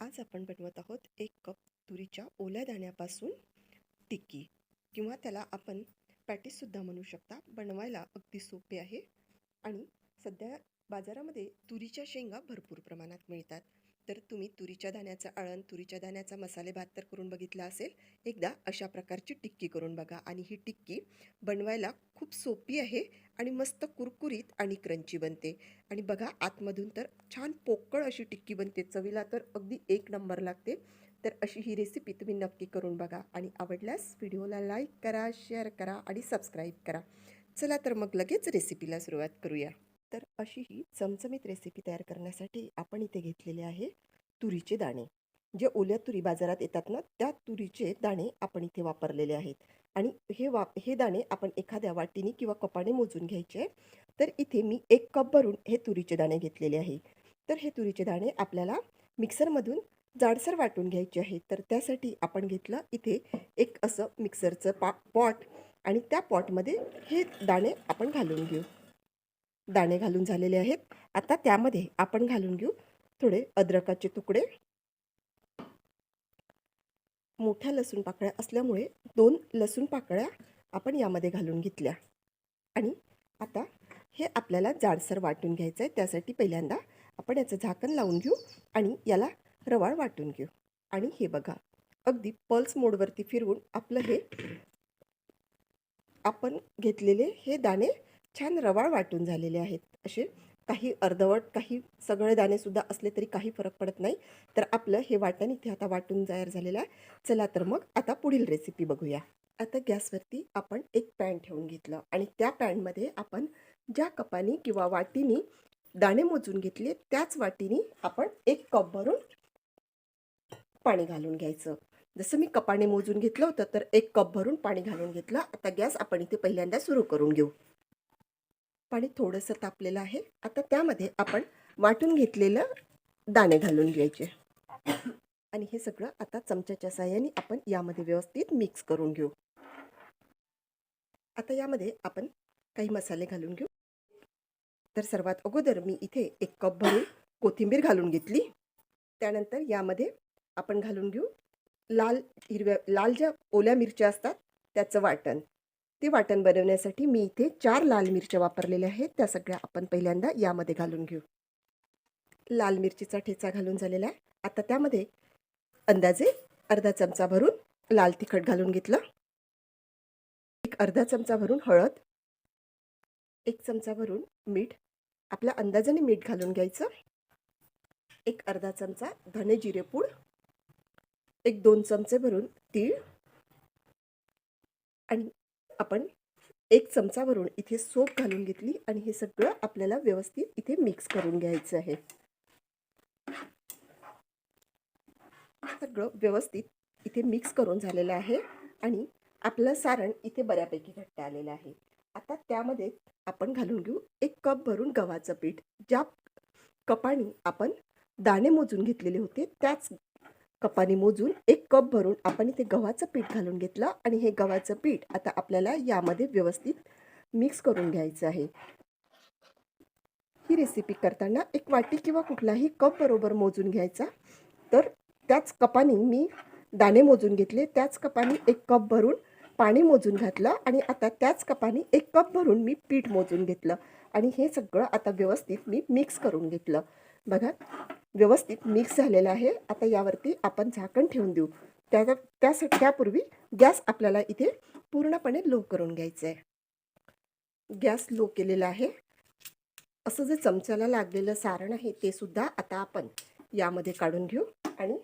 आज आपण बनवत आहोत एक कप तुरीच्या ओल्या दाण्यापासून टिक्की किंवा त्याला आपण पॅटीससुद्धा म्हणू शकता. बनवायला अगदी सोपे आहे आणि सध्या बाजारामध्ये तुरीच्या शेंगा भरपूर प्रमाणात मिळतात. तर तुम्ही तुरीच्या दाण्याचा आळण तुरीच्या दाण्याचा मसाले भात तर करून बघितला असेल. एकदा अशा प्रकारची टिक्की करून बघा आणि ही टिक्की बनवायला खूप सोपी आहे आणि मस्त कुरकुरीत आणि क्रंची बनते. आणि बघा आतमधून तर छान पोकळ अशी टिक्की बनते. चवीला तर अगदी एक नंबर लागते. तर अशी ही रेसिपी तुम्ही नक्की करून बघा आणि आवडल्यास व्हिडिओला लाईक करा शेअर करा आणि सबस्क्राईब करा. चला तर मग लगेच रेसिपीला सुरुवात करूया. तर अशी ही चमचमीत रेसिपी तयार करण्यासाठी आपण इथे घेतलेले आहे तुरीचे दाणे. जे ओल्या तुरी बाजारात येतात ना त्या तुरीचे दाणे आपण इथे वापरलेले आहेत. आणि हे वा हे दाणे आपण एखाद्या वाटीने किंवा कपाने मोजून घ्यायचे. तर इथे मी एक कप भरून हे तुरीचे दाणे घेतलेले आहे. तर हे तुरीचे दाणे आपल्याला मिक्सरमधून जाडसर वाटून घ्यायचे आहे. तर त्यासाठी आपण घेतलं इथे एक असं मिक्सरचं पा पॉट. आणि त्या पॉटमध्ये हे दाणे आपण घालून घेऊ. दाणे घालून झालेले आहेत. आता त्यामध्ये आपण घालून घेऊ थोडे अद्रकाचे तुकडे. मोठ्या लसूण पाकळ्या असल्यामुळे दोन लसूण पाकळ्या आपण यामध्ये घालून घेतल्या. आणि आता हे आपल्याला जाडसर वाटून घ्यायचं आहे त्यासाठी पहिल्यांदा आपण याचं झाकण लावून घेऊ आणि याला रवाळ वाटून घेऊ. आणि हे बघा अगदी पल्स मोडवरती फिरवून आपलं हे आपण घेतलेले हे दाणे छान रवाळ वाटून झालेले आहेत असे. काही अर्धवट काही सगळे दाणेसुद्धा असले तरी काही फरक पडत नाही. तर आपलं हे वाटण इथे आता वाटून तयार झालेलं आहे. चला तर मग आता पुढील रेसिपी बघूया. आता गॅसवरती आपण एक पॅन ठेवून घेतलं आणि त्या पॅनमध्ये आपण ज्या कपानी किंवा वाटीनी दाणे मोजून घेतले त्याच वाटीनी आपण एक कप भरून पाणी घालून घ्यायचं. जसं मी कपाने मोजून घेतलं होतं तर एक कप भरून पाणी घालून घेतलं. आता गॅस आपण इथे पहिल्यांदा सुरू करून घेऊ. पाणी थोडंसं तापलेलं आहे. आता त्यामध्ये आपण वाटून घेतलेलं दाणे घालून घ्यायचे. आणि हे सगळं आता चमच्याच्या साह्याने आपण यामध्ये व्यवस्थित मिक्स करून घेऊ. आता यामध्ये आपण काही मसाले घालून घेऊ. तर सर्वात अगोदर मी इथे एक कप भरून कोथिंबीर घालून घेतली. त्यानंतर यामध्ये आपण घालून घेऊ लाल हिरव्या लाल ज्या ओल्या मिरच्या असतात त्याचं वाटण. ते वाटण बनवण्यासाठी मी इथे चार लाल मिरच्या वापरलेल्या आहेत. त्या सगळ्या आपण पहिल्यांदा यामध्ये घालून घेऊ. लाल मिरचीचा ठेचा घालून झालेला आहे. आता त्यामध्ये अंदाजे अर्धा चमचा भरून लाल तिखट घालून घेतलं. एक अर्धा चमचा भरून हळद. एक चमचा भरून मीठ. आपल्या अंदाजाने मीठ घालून घ्यायचं. एक अर्धा चमचा धने जिरेपूड एक दोन चमचे भरून तीळ. आणि आपण एक चमचावरून इथे सोप घालून घेतली आणि हे सगळं आपल्याला व्यवस्थित इथे मिक्स करून घ्यायचं आहे. सगळं व्यवस्थित इथे मिक्स करून झालेलं आहे आणि आपलं सारण इथे बऱ्यापैकी घट्ट आलेलं आहे. आता त्यामध्ये आपण घालून घेऊ एक कप भरून गव्हाचं पीठ. ज्या कपाने आपण दाणे मोजून घेतलेले होते त्याच कपाने मोजून एक कप भरून आपण इथे गव्हाचं पीठ घालून घेतलं आणि हे गव्हाचं पीठ आता आपल्याला यामध्ये व्यवस्थित मिक्स करून घ्यायचं आहे. ही रेसिपी करताना एक वाटी किंवा कुठलाही कप बरोबर मोजून घ्यायचा. तर त्याच कपाने मी दाणे मोजून घेतले त्याच कपाने एक कप भरून पाणी मोजून घातलं आणि आता त्याच कपाने एक कप भरून मी पीठ मोजून घेतलं. आणि हे सगळं आता व्यवस्थित मी मिक्स करून घेतलं. बघा व्यवस्थित मिक्स झालेलं आहे. आता यावरती आपण झाकण ठेवून देऊ. त्या त्यासाठी त्यापूर्वी गॅस आपल्याला इथे पूर्णपणे लो करून घ्यायचं आहे गॅस लो केलेला आहे. असं जे चमच्याला लागलेलं सारण आहे ते सुद्धा आता आपण यामध्ये काढून घेऊ आणि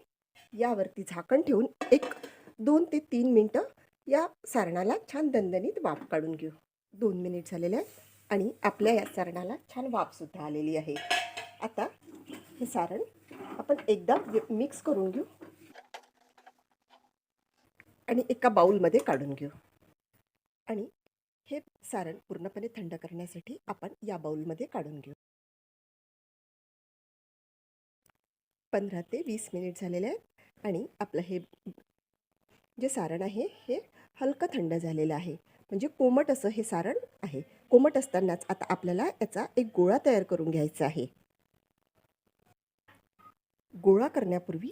यावरती झाकण ठेवून एक दोन ते तीन मिनटं या सारणाला छान दणदणीत वाफ काढून घेऊ. दोन मिनिट झालेले आहेत आणि आपल्या या सारणाला छान वाफसुद्धा आलेली आहे. आता हे सारण आपण एकदा मिक्स करून घेऊ. आणि एका बाऊलमध्ये काढून घेऊ. आणि हे सारण पूर्णपणे थंड करण्यासाठी आपण या बाऊलमध्ये काढून घेऊ. पंधरा ते वीस मिनिट झालेले आहेत. आणि आपलं हे जे सारण आहे हे हलकं थंड झालेलं आहे. म्हणजे कोमट असं हे सारण आहे. कोमट असतानाच आता आपल्याला याचा एक गोळा तयार करून घ्यायचा आहे. गोळा करण्यापूर्वी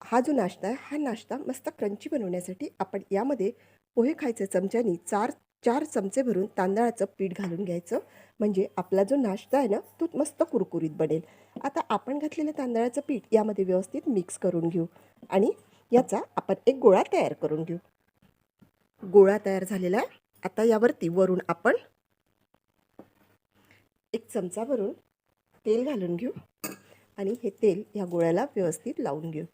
हा जो नाश्ता आहे हा नाश्ता मस्त क्रंची बनवण्यासाठी आपण यामध्ये पोहे खायचे चमच्यानी चार चार चमचे भरून तांदळाचं पीठ घालून घ्यायचं. म्हणजे आपला जो नाश्ता आहे ना तो मस्त कुरकुरीत बनेल. आता आपण घातलेलं तांदळाचं पीठ यामध्ये व्यवस्थित मिक्स करून घेऊ आणि याचा आपण एक गोळा तयार करून घेऊ. गोळा तयार झालेला आहे. आता यावरती वरून आपण एक चमचा भरून तेल घालून घेऊ. आणि हे तेल ह्या गोळ्याला व्यवस्थित लावून घेऊ.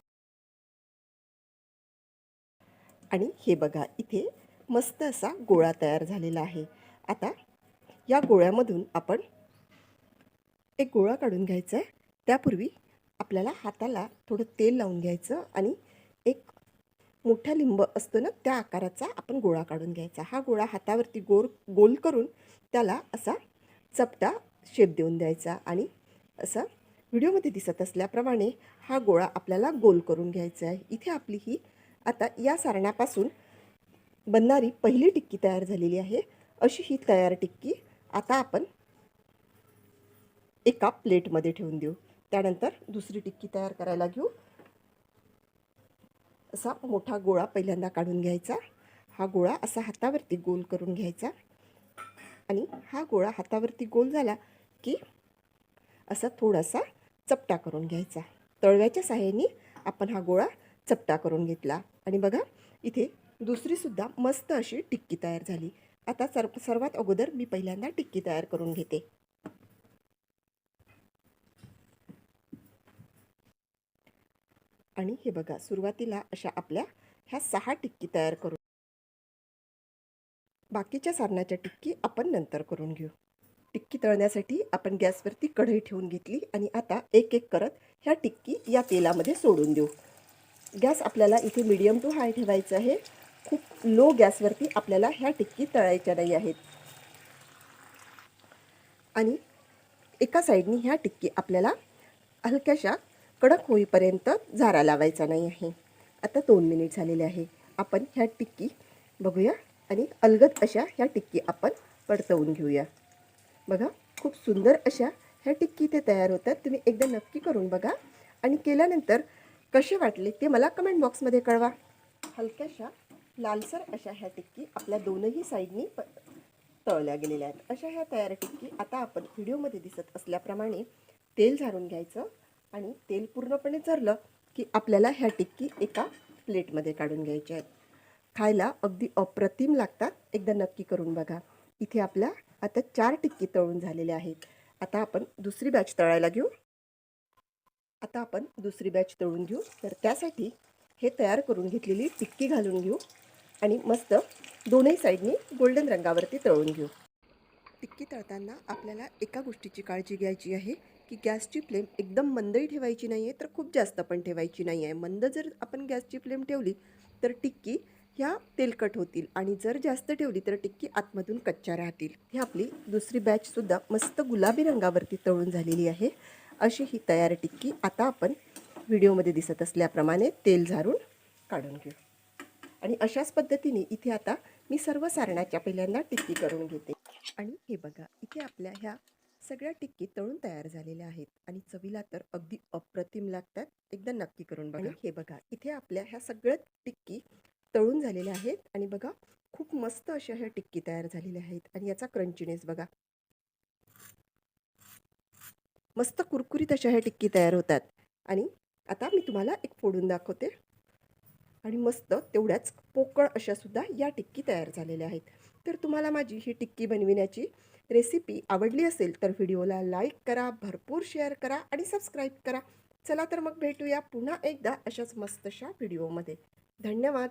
आणि हे बघा इथे मस्त असा गोळा तयार झालेला आहे. आता या गोळ्यामधून आपण एक गोळा काढून घ्यायचा आहे. त्यापूर्वी आपल्याला हाताला थोडं तेल लावून घ्यायचं आणि एक मोठा लिंब असतो ना त्या आकाराचा आपण गोळा काढून घ्यायचा. हा गोळा हातावरती गोल गोल करून त्याला असा चपटा शेप देऊन द्यायचा आणि असा व्हिडिओमध्ये दिसत असल्याप्रमाणे हा गोळा आपल्याला गोल करून घ्यायचा आहे. इथे आपली ही आता या सारण्यापासून बनणारी पहिली टिक्की तयार झालेली आहे. अशी ही तयार टिक्की आता आपण एका प्लेटमध्ये ठेवून देऊ. त्यानंतर दुसरी टिक्की तयार करायला घेऊ. असा मोठा गोळा पहिल्यांदा काढून घ्यायचा. हा गोळा असा हातावरती गोल करून घ्यायचा. आणि हा गोळा हातावरती गोल झाला की असा थोडासा चपटा करून घ्यायचा. तळव्याच्या सहाय्याने आपण हा गोळा चपटा करून घेतला. आणि बघा इथे दुसरीसुद्धा मस्त अशी टिक्की तयार झाली. आता सर्व सर्वात अगोदर मी पहिल्यांदा टिक्की तयार करून घेते. आणि हे बघा सुरुवातीला अशा आपल्या ह्या सहा टिक्की तयार करून बाकीच्या सारणाच्या टिक्की आपण नंतर करून घेऊ. टिक्की तळण्यासाठी आपण गॅसवरती कढई ठेवून घेतली आणि आता एक एक करत ह्या टिक्की या तेलामध्ये सोडून देऊ. गॅस आपल्याला इथे मिडियम टू हाय ठेवायचं आहे. खूप लो गॅसवरती आपल्याला ह्या टिक्की तळायच्या नाही आहेत. आणि एका साईडनी ह्या टिक्की आपल्याला हलक्याशा कडक होईपर्यंत झारा लावायचा नाही आहे. आता दोन मिनिट झालेले आहे. आपण ह्या टिक्की बघूया आणि अलगद अशा ह्या टिक्की आपण परतवून घेऊया. बघा खूप सुंदर अशा ह्या टिक्की ते तयार होतात. तुम्ही एकदा नक्की करून बघा. आणि केल्यानंतर कसे वाटले ते मला कमेंट बॉक्समध्ये कळवा. हलक्याशा लालसर अशा ह्या टिक्की आपल्या दोनही साईडनी प तळल्या गेलेल्या आहेत. अशा ह्या तयार टिक्की आता आपण व्हिडिओमध्ये दिसत असल्याप्रमाणे तेल झारून घ्यायचं आणि तेल पूर्णपणे झरलं की आपल्याला ह्या टिक्की एका प्लेटमध्ये काढून घ्यायच्या आहेत. खायला अगदी अप्रतिम लागतात. एकदा नक्की करून बघा. इथे आपल्या आता चार टिक्की तळून झालेल्या आहेत. आता आपण दुसरी बॅच तळायला घेऊ. आता आपण दुसरी बॅच तळून घेऊ. तर त्यासाठी हे तयार करून घेतलेली टिक्की घालून घेऊ. आणि मस्त दोन्ही साईडनी गोल्डन रंगावरती तळून घेऊ. टिक्की तळताना आपल्याला एका गोष्टीची काळजी घ्यायची आहे की गॅसची फ्लेम एकदम मंदही ठेवायची नाही आहे तर खूप जास्त पण ठेवायची नाही आहे मंद जर आपण गॅसची फ्लेम ठेवली तर टिक्की ह्या तेलकट होतील आणि जर जास्त ठेवली तर टिक्की आतमधून कच्च्या राहतील. ही आपली दुसरी बॅचसुद्धा मस्त गुलाबी रंगावरती तळून झालेली आहे. अशी ही तयार टिक्की आता आपण व्हिडिओमध्ये दिसत असल्याप्रमाणे तेल झारून काढून घेऊ. आणि अशाच पद्धतीने इथे आता मी सर्व सारणाच्या पहिल्यांदा टिक्की करून घेते. आणि हे बघा इथे आपल्या ह्या सगळ्या टिक्की तळून तयार झालेल्या आहेत. आणि चवीला तर अगदी अप्रतिम लागतात. एकदा नक्की करून बघा. हे बघा इथे आपल्या ह्या सगळ्या टिक्की तळून झालेल्या आहेत आणि बघा खूप मस्त अशा ह्या टिक्की तयार झालेल्या आहेत आणि याचा क्रंचीनेस बघा. मस्त कुरकुरीत अशा ह्या टिक्की तयार होतात. आणि आता मी तुम्हाला एक फोडून दाखवते. आणि मस्त तेवढ्याच पोकळ अशा सुद्धा या टिक्की तयार झालेल्या आहेत. तर तुम्हाला माझी ही टिक्की बनविण्याची रेसिपी आवडली असेल तर व्हिडिओला लाईक करा भरपूर शेअर करा आणि सबस्क्राईब करा. चला तर मग भेटूया पुन्हा एकदा अशाच मस्तशा व्हिडिओमध्ये. धन्यवाद.